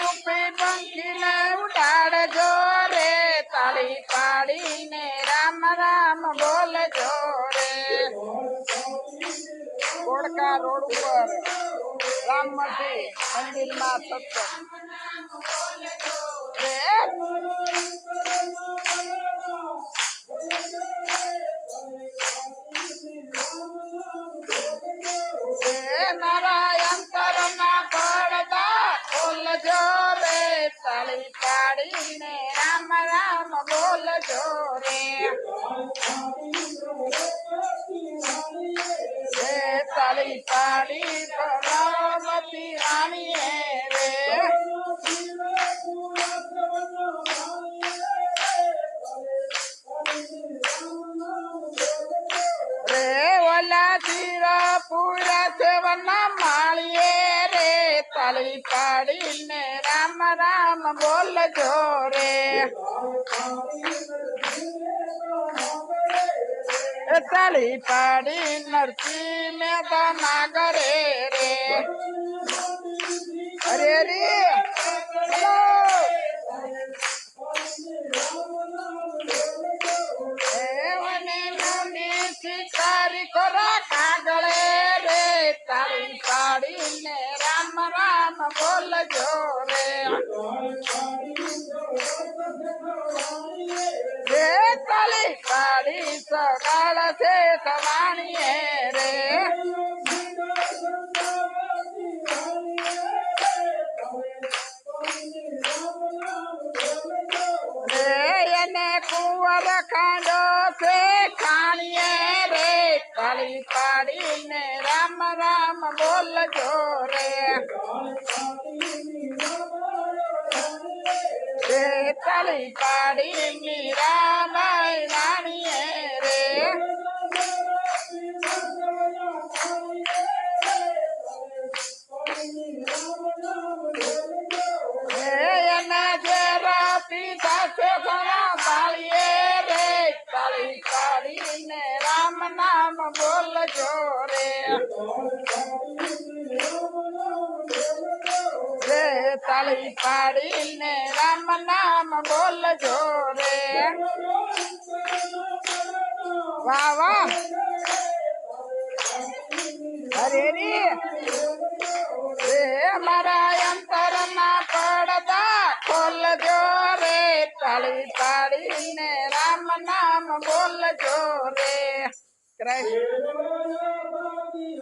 रूपी पंखी ने उड़ाड़ जोरे ताली पाड़ी ने राम राम बोल जोरे गोड़का रोड पर राम मंदिर मंदिर मा સળી પાડીને રામ રામ બોલ જોરે સળી પાડી રામતી રાણીએ રે તાળી પાડીને રામ રામ બોલજો રે તાળી પાડી નરસિંહ મહેતા ના કરે રે અરે રે શિકારી કાગળે રે તાળી પાડીને बोल जोरे बेतली साड़ी सकाळ से समाणी रे से खाणिए रे काली राम राम बोल जोरे வெத்தலை பாடி ராமாய் ராணியே ரே રામ નામ બોલ જો રે जोरे ताली पाड़ी ने राम नाम बोल जोरे वाह वाह अरे रे हमारा अंतर ना पड़दा बोल जोरे ताली पाड़ी ने राम नाम बोल जोरे कृष्ण